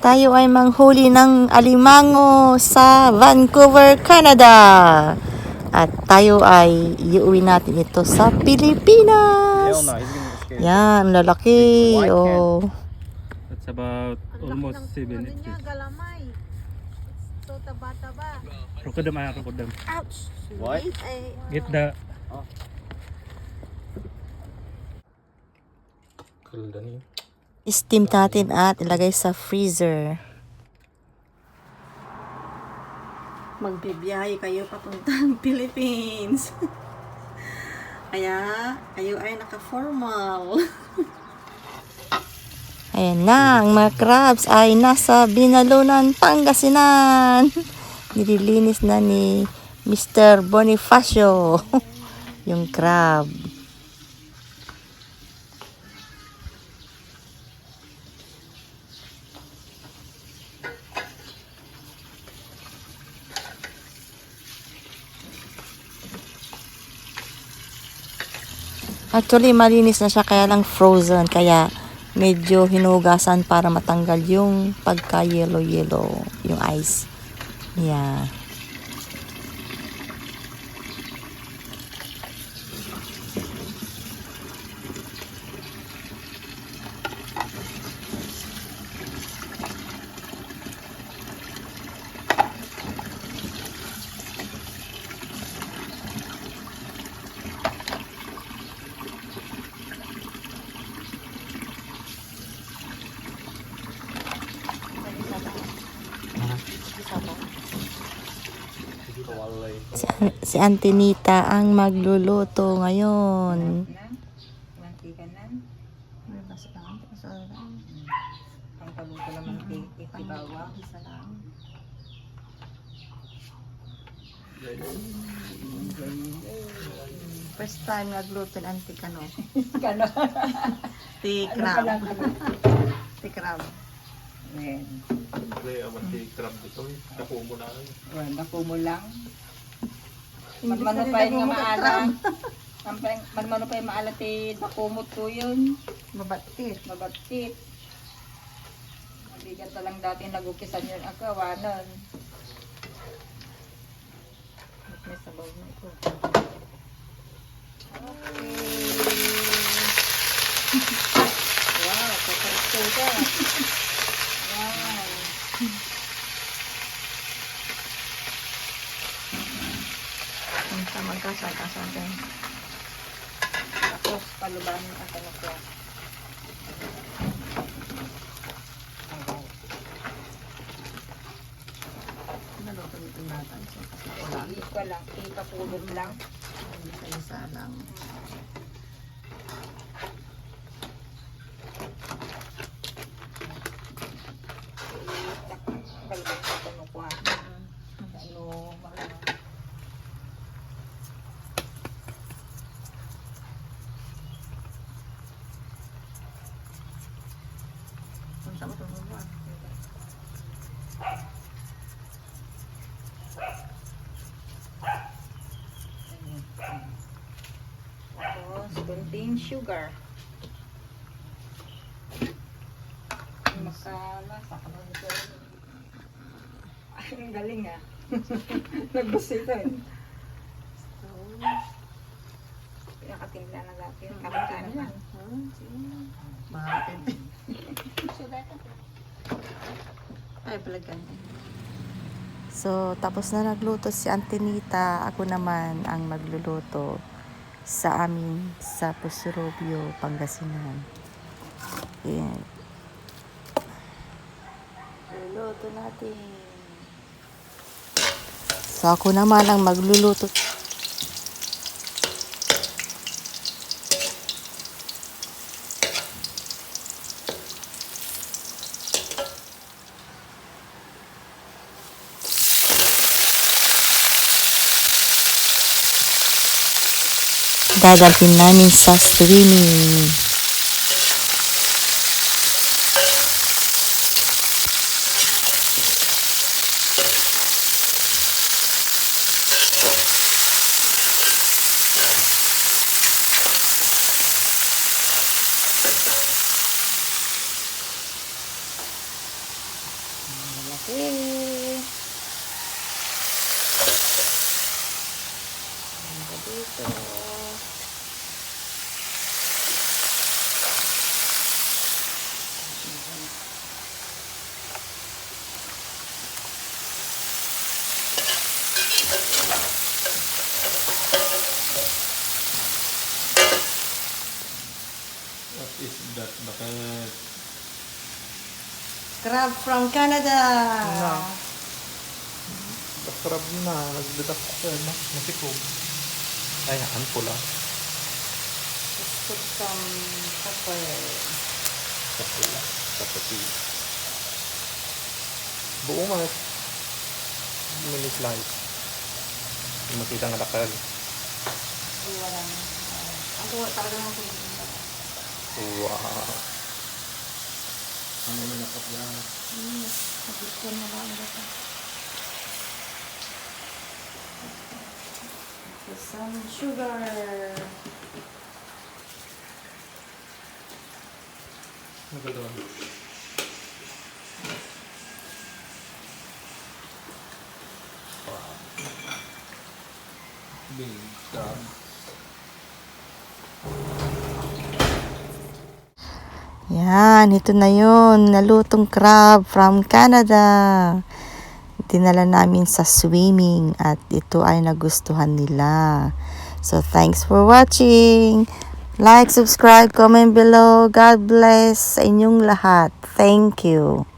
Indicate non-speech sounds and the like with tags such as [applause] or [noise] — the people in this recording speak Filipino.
Tayo ay manghuli ng alimango sa Vancouver, Canada. At tayo ay iuwi natin ito sa Pilipinas. Yan, lalaki. Oh. That's about almost seven, eight niya, feet. galamay. Ito, taba-taba. Crocodile, ah, crocodile. Ouch! What? Ay, Get the... Steam natin at ilagay sa freezer. Magbibiyahe kayo papuntang [laughs] Philippines. Kaya, kayo ay naka-formal. [laughs] Ayan na, ang mga crabs ay nasa Binalunan, Pangasinan. [laughs] Nililinis na ni Mr. Bonifacio yung crab. Actually, malinis na siya kaya lang frozen. Kaya medyo hinugasan para matanggal yung pagka yellow-yellow, yung ice. Yeah. Si, si Auntie Nita ang magluluto ngayon. First time nagluto ng Auntie [laughs] Kano. Kano? Ti crab. Ti crab. Ayan. Well, naku mo lang. Manmano pa yung nga pa yung maalam ti nakumot ko yun. Mabatit. Mabatit. Mabigat na lang dati nagukisan yun ako. Awanan. May sabaw na ito. [laughs] Wow, kasarap [laughs] ka. Wow. Din. Tapos paluban ang tanong ko. Naluto nito natin. Wala. Hindi ko lang. Hindi sa isa lang. Paluban sa tanong ko. Ano, mga Kung saan mo ito mabuhat? Contain sugar. Masala. Saka ba ito? Ay, ang galing ah. [laughs] Nagbusito eh. So, pinakatimpla na natin. Kamay naman. Bakit? [laughs] Ay, palagan. So, tapos na nagluto si Auntie Nita. Ako naman ang magluluto sa amin sa Pusurobio, Pangasinan. Ayan. Luluto natin. So, ako naman ang magluluto. Dadalhin namin sa swimming. Okay. Hanggang dito. Bakit? Crab from Canada. Bakrab na. Nagdadak ko na. Masikog. Ay, ang pula. Let's put some pepper. Sa pula. Sa puti. Buo nga. Mini slice. Hindi makita nga dakal. Iwa lang. Ang tuwa talaga ng. Wow. Ano na nakap yan? Hmm, Naglikon na lang ito. Okay, some sugar. Nagadawan. Big crab. Yan, ito na yun. Nalutong crab from Canada. Dinala namin sa swimming at ito ay nagustuhan nila. So, thanks for watching. Like, subscribe, comment below. God bless sa inyong lahat. Thank you.